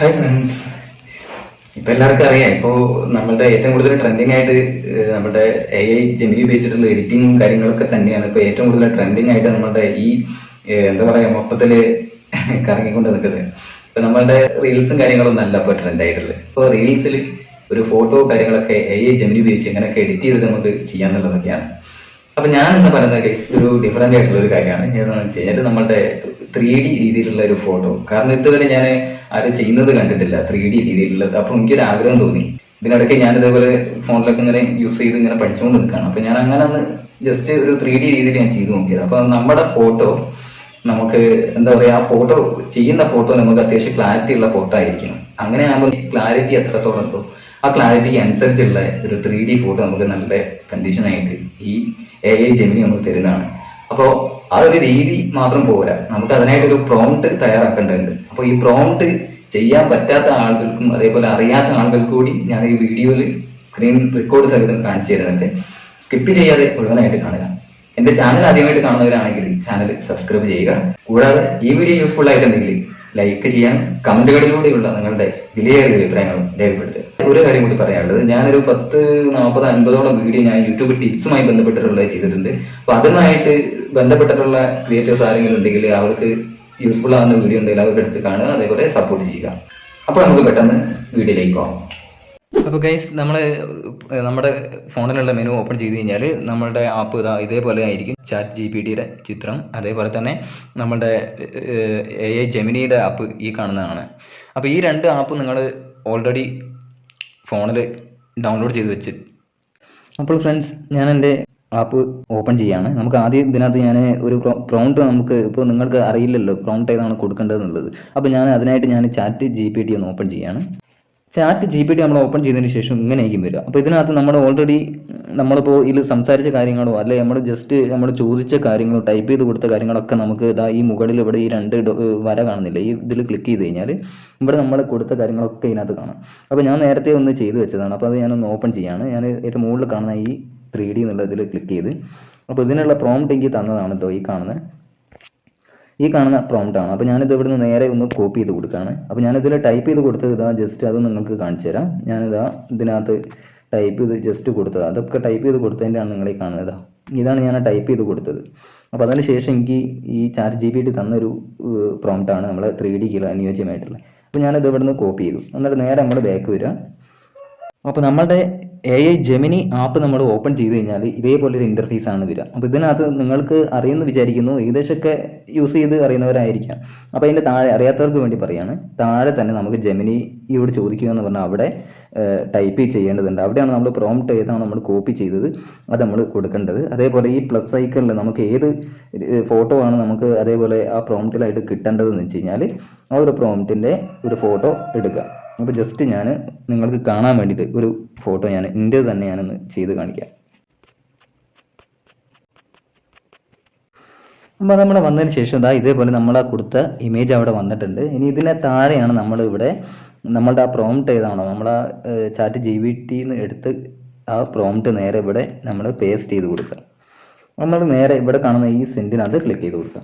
Hi friends ഇപ്പൊ എല്ലാവർക്കും അറിയാം. ഇപ്പോ നമ്മളുടെ ഏറ്റവും കൂടുതൽ ട്രെൻഡിങ് ആയിട്ട് നമ്മുടെ എ ഐ ജെമിനി ഉപയോഗിച്ചിട്ടുള്ള എഡിറ്റിംഗും കാര്യങ്ങളൊക്കെ തന്നെയാണ്. ഇപ്പൊ ഏറ്റവും കൂടുതൽ ട്രെൻഡിങ് ആയിട്ട് നമ്മുടെ ഈ എന്താ പറയാ മൊത്തത്തിൽ കറങ്ങിക്കൊണ്ട് നിൽക്കുന്നത്. ഇപ്പൊ നമ്മളുടെ റീൽസും കാര്യങ്ങളൊന്നും അല്ല ഇപ്പൊ ട്രെൻഡ് ആയിട്ടുള്ളത്. ഇപ്പൊ റീൽസിൽ ഒരു ഫോട്ടോ കാര്യങ്ങളൊക്കെ എ ഐ ജെമിനി ഉപയോഗിച്ച് എങ്ങനെയൊക്കെ എഡിറ്റ് ചെയ്ത് നമുക്ക് ചെയ്യാന്നുള്ളതൊക്കെയാണ്. അപ്പൊ ഞാൻ എന്ന് പറയുന്ന കേസ് ഒരു ഡിഫറെന്റ് ആയിട്ടുള്ള ഒരു കാര്യമാണ്. എന്താണെന്ന് വെച്ച് കഴിഞ്ഞാൽ നമ്മുടെ ത്രീ ഡി രീതിയിലുള്ള ഒരു ഫോട്ടോ കാരണം ഇതുവരെ ഞാൻ ആരും ചെയ്യുന്നത് കണ്ടിട്ടില്ല ത്രീ ഡി രീതിയിലുള്ളത്. അപ്പൊ എനിക്കൊരു ആഗ്രഹം തോന്നി. ഇതിനിടയ്ക്ക് ഞാൻ ഇതേപോലെ ഫോണിലൊക്കെ ഇങ്ങനെ യൂസ് ചെയ്ത് ഇങ്ങനെ പഠിച്ചുകൊണ്ട് നിൽക്കുകയാണ് അപ്പൊ ഞാൻ അങ്ങനെ ഒന്ന് ജസ്റ്റ് ഒരു ത്രീ ഡി രീതിയിൽ ഞാൻ ചെയ്തു നോക്കിയത്. അപ്പൊ നമ്മുടെ ഫോട്ടോ നമുക്ക് എന്താ പറയാ ആ ഫോട്ടോ ചെയ്യുന്ന ഫോട്ടോ നമുക്ക് അത്യാവശ്യം ക്ലാരിറ്റി ഉള്ള ഫോട്ടോ ആയിരിക്കണം. അങ്ങനെ ആകുമ്പോൾ ക്ലാരിറ്റി എത്രത്തോളം ഉണ്ടോ? ആ ക്ലാരിറ്റിക്ക് അനുസരിച്ചുള്ള ഒരു ത്രീ ഡി ഫോട്ടോ നമുക്ക് നല്ല കണ്ടീഷൻ ആയിട്ട് ഈ എ ഐ ജെമിനി നമുക്ക് തരുന്നതാണ്. അപ്പോൾ ആ ഒരു രീതി മാത്രം പോരാ. നമുക്ക് അതിനായിട്ട് ഒരു പ്രോംപ്റ്റ് തയ്യാറാക്കേണ്ടതുണ്ട്. അപ്പോൾ ഈ പ്രോംപ്റ്റ് ചെയ്യാൻ പറ്റാത്ത ആളുകൾക്കും അതേപോലെ അറിയാത്ത ആളുകൾക്ക് കൂടി ഞാൻ ഈ വീഡിയോയിൽ സ്ക്രീൻ റെക്കോർഡ് സഹിതം കാണിച്ചു തരുന്നുണ്ട്. സ്കിപ്പ് ചെയ്യാതെ മുഴുവനായിട്ട് കാണുക. എന്റെ ചാനൽ ആദ്യമായിട്ട് കാണുന്നവരാണെങ്കിൽ ചാനൽ സബ്സ്ക്രൈബ് ചെയ്യുക. കൂടാതെ ഈ വീഡിയോ യൂസ്ഫുൾ ആയിട്ടുണ്ടെങ്കിൽ ലൈക്ക് ചെയ്യാൻ കമന്റുകളിലൂടെയുള്ള നിങ്ങളുടെ വിലയേറിയ അഭിപ്രായങ്ങളും രേഖപ്പെടുത്തുക. ഒരു കാര്യം കൂടി പറയാനുള്ളത് ഞാനൊരു പത്ത് നാൽപ്പത് അൻപതോളം വീഡിയോ ഞാൻ യൂട്യൂബ് ടിപ്സുമായി ബന്ധപ്പെട്ടിട്ടുള്ള ചെയ്തിട്ടുണ്ട്. അപ്പൊ അതുമായിട്ട് ബന്ധപ്പെട്ടിട്ടുള്ള ക്രിയേറ്റേഴ്സ് ആരെങ്കിലും ഉണ്ടെങ്കിൽ അവർക്ക് യൂസ്ഫുൾ ആവുന്ന വീഡിയോ ഉണ്ടെങ്കിൽ അവർക്ക് എടുത്ത് കാണുക അതേപോലെ സപ്പോർട്ട് ചെയ്യുക. അപ്പോൾ നമുക്ക് പെട്ടെന്ന് വീഡിയോയിലേക്ക് പോകാം. അപ്പോൾ ഗൈസ് നമ്മൾ നമ്മുടെ ഫോണിലുള്ള മെനു ഓപ്പൺ ചെയ്ത് കഴിഞ്ഞാൽ നമ്മളുടെ ആപ്പ് ഇതാ ഇതേപോലെ ആയിരിക്കും. ചാറ്റ് ജി പി ടിയുടെ ചിത്രം. അതേപോലെ തന്നെ നമ്മളുടെ എ ഐ ജെമിനിയുടെ ആപ്പ് ഈ കാണുന്നതാണ്. അപ്പോൾ ഈ രണ്ട് ആപ്പ് നിങ്ങൾ ഓൾറെഡി ഫോണിൽ ഡൗൺലോഡ് ചെയ്ത് വെച്ച്. അപ്പോൾ ഫ്രണ്ട്സ് ഞാൻ എന്റെ ആപ്പ് ഓപ്പൺ ചെയ്യാണ്. നമുക്ക് ആദ്യം ഇതിനകത്ത് ഞാൻ ഒരു പ്രോംപ്റ്റ് നമുക്ക് ഇപ്പോൾ നിങ്ങൾക്ക് അറിയില്ലല്ലോ പ്രോംപ്റ്റ് ഏതാണ് കൊടുക്കേണ്ടതെന്നുള്ളത്. അപ്പോൾ ഞാൻ അതിനായിട്ട് ഞാൻ ചാറ്റ് ജി പി ടി ഒന്ന് ഓപ്പൺ ചെയ്യാണ്. ചാറ്റ് ജി പി ടി നമ്മൾ ഓപ്പൺ ചെയ്തതിന് ശേഷം ഇങ്ങനെയായിരിക്കും വരിക. അപ്പോൾ ഇതിനകത്ത് നമ്മൾ ഓൾറെഡി നമ്മളിപ്പോൾ ഇതിൽ സംസാരിച്ച കാര്യങ്ങളോ അല്ലെ നമ്മൾ ജസ്റ്റ് നമ്മൾ ചോദിച്ച കാര്യങ്ങളോ ടൈപ്പ് ചെയ്ത് കൊടുത്ത കാര്യങ്ങളൊക്കെ നമുക്ക് ഇതാ ഈ മുകളിൽ ഇവിടെ ഈ രണ്ട് വര കാണുന്നില്ല? ഈ ഇതിൽ ക്ലിക്ക് ചെയ്ത് കഴിഞ്ഞാൽ ഇവിടെ നമ്മൾ കൊടുത്ത കാര്യങ്ങളൊക്കെ ഇതിനകത്ത് കാണാം. അപ്പോൾ ഞാൻ നേരത്തെ ഒന്ന് ചെയ്ത് വെച്ചതാണ്. അപ്പോൾ അത് ഞാനൊന്ന് ഓപ്പൺ ചെയ്യാണ്. ഞാൻ ഏറ്റവും മുകളിൽ കാണുന്ന ഈ ത്രീ ഡി എന്നുള്ള ഇതിൽ ക്ലിക്ക് ചെയ്ത്. അപ്പോൾ ഇതിനുള്ള പ്രോംപ്റ്റ് എനിക്ക് തന്നതാണ് ഈ കാണുന്നത്. ഈ കാണുന്ന പ്രോംപ്റ്റ് ആണ്. അപ്പോൾ ഞാനിത് ഇവിടുന്ന് നേരെ ഒന്ന് കോപ്പി ചെയ്ത് കൊടുക്കുകയാണ്. അപ്പോൾ ഞാനിതിൽ ടൈപ്പ് ചെയ്ത് കൊടുത്തത് ഇതാ ജസ്റ്റ് അത് നിങ്ങൾക്ക് കാണിച്ചു തരാം. ഞാനിതാ ഇതിനകത്ത് ടൈപ്പ് ചെയ്ത് ജസ്റ്റ് കൊടുത്തത്. അതൊക്കെ ടൈപ്പ് ചെയ്ത് കൊടുത്തതിന്റെയാണ് നിങ്ങൾ ഈ കാണുന്നത് ഇതാണ് ഞാൻ ടൈപ്പ് ചെയ്ത് കൊടുത്തത്. അപ്പോൾ അതിന് ശേഷം എനിക്ക് ഈ ചാറ്റ് ജി പി ടി തന്നൊരു പ്രോംപ്റ്റ് ആണ് നമ്മൾ ത്രീ ഡിക്ക് അനുയോജ്യമായിട്ടുള്ളത് അപ്പോൾ ഞാനിത് ഇവിടുന്ന് കോപ്പി ചെയ്തു. എന്നിട്ട് നേരെ നമ്മൾ ബാക്ക് വരിക. അപ്പോൾ നമ്മളുടെ എ ഐ ജെമിനി ആപ്പ് നമ്മൾ ഓപ്പൺ ചെയ്ത് കഴിഞ്ഞാൽ ഇതേപോലെ ഒരു ഇന്റർഫേസ് ആണ് വരിക. അപ്പോൾ ഇതിനകത്ത് നിങ്ങൾക്ക് അറിയുമെന്ന് വിചാരിക്കുന്നു ഏകദേശമൊക്കെ യൂസ് ചെയ്ത് അറിയുന്നവരായിരിക്കാം. അപ്പോൾ അതിന്റെ താഴെ അറിയാത്തവർക്ക് വേണ്ടി പറയാണ് താഴെ തന്നെ നമുക്ക് ജെമിനിയോട് ചോദിക്കുക എന്ന് പറഞ്ഞാൽ അവിടെ ടൈപ്പ് ചെയ്യേണ്ടതുണ്ട്. അവിടെയാണ് നമ്മൾ പ്രോംപ്റ്റ് ഏതാണ് നമ്മൾ കോപ്പി ചെയ്തത് അത് നമ്മൾ കൊടുക്കേണ്ടത്. അതേപോലെ ഈ പ്ലസ് ഐക്കണിൽ നമുക്ക് ഏത് ഫോട്ടോ ആണ് നമുക്ക് അതേപോലെ ആ പ്രോംപ്റ്റിലായിട്ട് കിട്ടേണ്ടതെന്ന് വെച്ച് കഴിഞ്ഞാൽ ആ ഒരു പ്രോംപ്റ്റിന്റെ ഒരു ഫോട്ടോ എടുക്കുക. അപ്പോൾ ജസ്റ്റ് ഞാൻ നിങ്ങൾക്ക് കാണാൻ വേണ്ടിയിട്ട് ഒരു ഫോട്ടോ ഞാൻ എന്റെ തന്നെ ഞാനൊന്ന് ചെയ്ത് കാണിക്കാം. അപ്പോൾ നമ്മൾ വന്നതിന് ശേഷം ഇതാ ഇതേപോലെ നമ്മൾ ആ കൊടുത്ത ഇമേജ് അവിടെ വന്നിട്ടുണ്ട്. ഇനി ഇതിനെ താഴെയാണ് നമ്മൾ ഇവിടെ നമ്മളുടെ ആ പ്രോംപ്റ്റ് ഏതാണോ നമ്മൾ ആ ചാറ്റ് ജി ബി എടുത്ത് ആ പ്രോംപ്റ്റ് നേരെ ഇവിടെ നമ്മൾ പേസ്റ്റ് ചെയ്ത് കൊടുക്കുക നമ്മൾ നേരെ ഇവിടെ കാണുന്ന ഈ സെന്റിനകത്ത് ക്ലിക്ക് ചെയ്ത് കൊടുക്കുക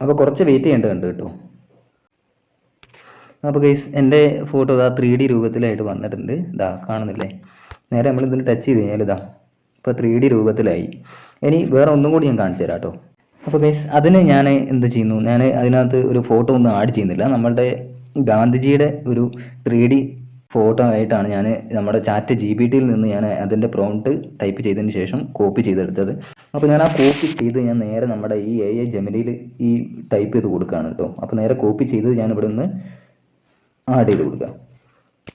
അപ്പോൾ കുറച്ച് വെയിറ്റ് ചെയ്യേണ്ടതുണ്ട് കേട്ടോ. അപ്പോൾ ഗൈസ് എന്റെ ഫോട്ടോ ഇതാ ത്രീ ഡി രൂപത്തിലായിട്ട് വന്നിട്ടുണ്ട്. ഇതാ കാണുന്നില്ലേ? നേരെ നമ്മൾ ഇതിന് ടച്ച് ചെയ്ത് കഴിഞ്ഞാൽ ഇതാ ഇപ്പോൾ ത്രീ ഡി രൂപത്തിലായി. ഇനി വേറെ ഒന്നും കൂടി ഞാൻ കാണിച്ചു തരാം കേട്ടോ അപ്പോൾ ഗൈസ് അതിന് ഞാൻ എന്ത് ചെയ്യുന്നു? ഞാൻ അതിനകത്ത് ഒരു ഫോട്ടോ ഒന്നും ആഡ് ചെയ്യുന്നില്ല. നമ്മളുടെ ഗാന്ധിജിയുടെ ഒരു ത്രീ ഡി ഫോട്ടോ ആയിട്ടാണ് ഞാൻ നമ്മുടെ ചാറ്റ് ജി ബി ടിയിൽ നിന്ന് ഞാൻ അതിന്റെ പ്രോംപ്റ്റ് ടൈപ്പ് ചെയ്തതിന് ശേഷം കോപ്പി ചെയ്തെടുത്തത്. അപ്പോൾ ഞാൻ ആ കോപ്പി ചെയ്ത് ഞാൻ നേരെ നമ്മുടെ ഈ എ ഐ ജെമിനിയിൽ ഈ ടൈപ്പ് ചെയ്ത് കൊടുക്കുകയാണ് കേട്ടോ. അപ്പോൾ നേരെ കോപ്പി ചെയ്ത് ഞാൻ ഇവിടെ നിന്ന് ആഡ് ചെയ്ത് കൊടുക്കുക.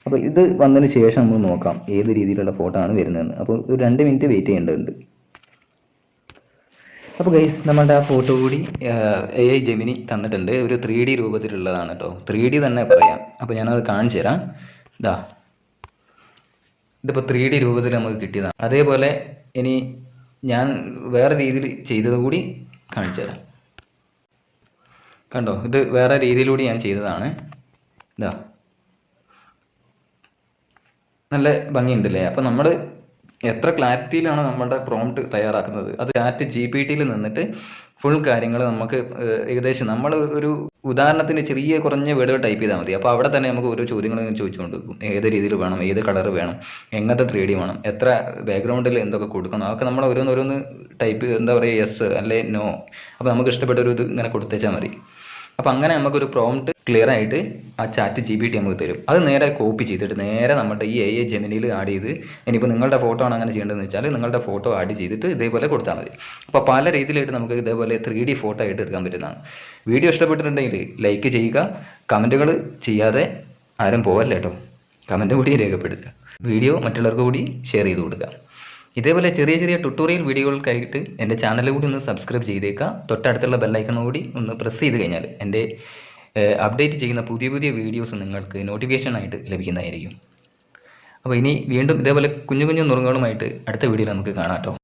അപ്പോൾ ഇത് വന്നതിന് ശേഷം നമ്മൾ നോക്കാം ഏത് രീതിയിലുള്ള ഫോട്ടോ ആണ് വരുന്നതെന്ന്. അപ്പോൾ ഒരു രണ്ട് മിനിറ്റ് വെയിറ്റ് ചെയ്യേണ്ടതുണ്ട്. അപ്പോൾ ഗൈസ് നമ്മളുടെ ആ ഫോട്ടോ കൂടി എ ഐ ജെമിനി തന്നിട്ടുണ്ട്. ഒരു ത്രീ ഡി രൂപത്തിലുള്ളതാണ് കേട്ടോ ത്രീ ഡി തന്നെ പറയാം. അപ്പോൾ ഞാനത് കാണിച്ചു തരാം. ഇതാ ഇതിപ്പോൾ ത്രീ ഡി രൂപത്തിൽ നമുക്ക് കിട്ടിയതാണ്. അതേപോലെ ഇനി ഞാൻ വേറെ രീതിയിൽ ചെയ്തത് കൂടി കാണിച്ചു തരാം. കണ്ടോ? ഇത് വേറെ രീതിയിലൂടെ ഞാൻ ചെയ്തതാണ്. ഇതാ നല്ല ഭംഗിയുണ്ടല്ലേ? അപ്പോൾ നമ്മൾ എത്ര ക്ലാരിറ്റിയിലാണ് നമ്മളുടെ പ്രോംപ്റ്റ് തയ്യാറാക്കുന്നത്? അത് ചാറ്റ് ജി പി ടിയിൽ നിന്നിട്ട് ഫുൾ കാര്യങ്ങൾ നമുക്ക് ഏകദേശം നമ്മൾ ഒരു ഉദാഹരണത്തിന് ചെറിയ കുറഞ്ഞ വേർഡുകൾ ടൈപ്പ് ചെയ്താൽ മതി. അപ്പോൾ അവിടെ തന്നെ നമുക്ക് ഓരോ ചോദ്യങ്ങൾ ചോദിച്ചുകൊണ്ട് ഏത് രീതിയിൽ വേണം ഏത് കളർ വേണം എങ്ങനത്തെ ത്രീ ഡി വേണം എത്ര ബാക്ക്ഗ്രൗണ്ടിൽ എന്തൊക്കെ കൊടുക്കണം അതൊക്കെ നമ്മൾ ഓരോന്നോരോന്ന് ഓരോന്ന് ടൈപ്പ് എന്താ പറയുക യെസ് അല്ലെ നോ അപ്പോൾ നമുക്ക് ഇഷ്ടപ്പെട്ട ഒരു ഇത് ഇങ്ങനെ കൊടുത്തേച്ചാൽ മതി. അപ്പോൾ അങ്ങനെ നമുക്കൊരു പ്രോംപ്റ്റ് ക്ലിയർ ആയിട്ട് ആ ചാറ്റ് ജി ബി ടി നമുക്ക് തരും. അത് നേരെ കോപ്പി ചെയ്തിട്ട് നേരെ നമ്മുടെ ഈ എ ജെമിനിയിൽ ആഡ് ചെയ്ത് ഇനിയിപ്പോൾ നിങ്ങളുടെ ഫോട്ടോ ആണ് അങ്ങനെ ചെയ്യേണ്ടതെന്ന് വെച്ചാൽ നിങ്ങളുടെ ഫോട്ടോ ആഡ് ചെയ്തിട്ട് ഇതേപോലെ കൊടുത്താൽ മതി. അപ്പോൾ പല രീതിയിലായിട്ട് നമുക്ക് ഇതേപോലെ ത്രീ ഡി ഫോട്ടോ ആയിട്ട് എടുക്കാൻ പറ്റുന്നതാണ്. വീഡിയോ ഇഷ്ടപ്പെട്ടിട്ടുണ്ടെങ്കിൽ ലൈക്ക് ചെയ്യുക കമന്റുകൾ ചെയ്യാതെ ആരും പോവല്ല കേട്ടോ കമന്റ് കൂടി രേഖപ്പെടുത്തുക. വീഡിയോ മറ്റുള്ളവർക്ക് കൂടി ഷെയർ ചെയ്ത് കൊടുക്കുക. ഇതേപോലെ ചെറിയ ചെറിയ ട്യൂട്ടോറിയൽ വീഡിയോകൾക്കായിട്ട് എന്റെ ചാനൽ കൂടി ഒന്ന് സബ്സ്ക്രൈബ് ചെയ്തേക്കുക തൊട്ടടുത്തുള്ള ബെല്ലൈക്കൺ കൂടി ഒന്ന് പ്രസ് ചെയ്ത് കഴിഞ്ഞാൽ എന്റെ അപ്ഡേറ്റ് ചെയ്യുന്ന പുതിയ പുതിയ വീഡിയോസ് നിങ്ങൾക്ക് നോട്ടിഫിക്കേഷനായിട്ട് ലഭിക്കുന്നതായിരിക്കും. അപ്പോൾ ഇനി വീണ്ടും ഇതേപോലെ കുഞ്ഞു കുഞ്ഞു നുറുങ്ങുകളുമായിട്ട് അടുത്ത വീഡിയോയിൽ നമുക്ക് കാണാം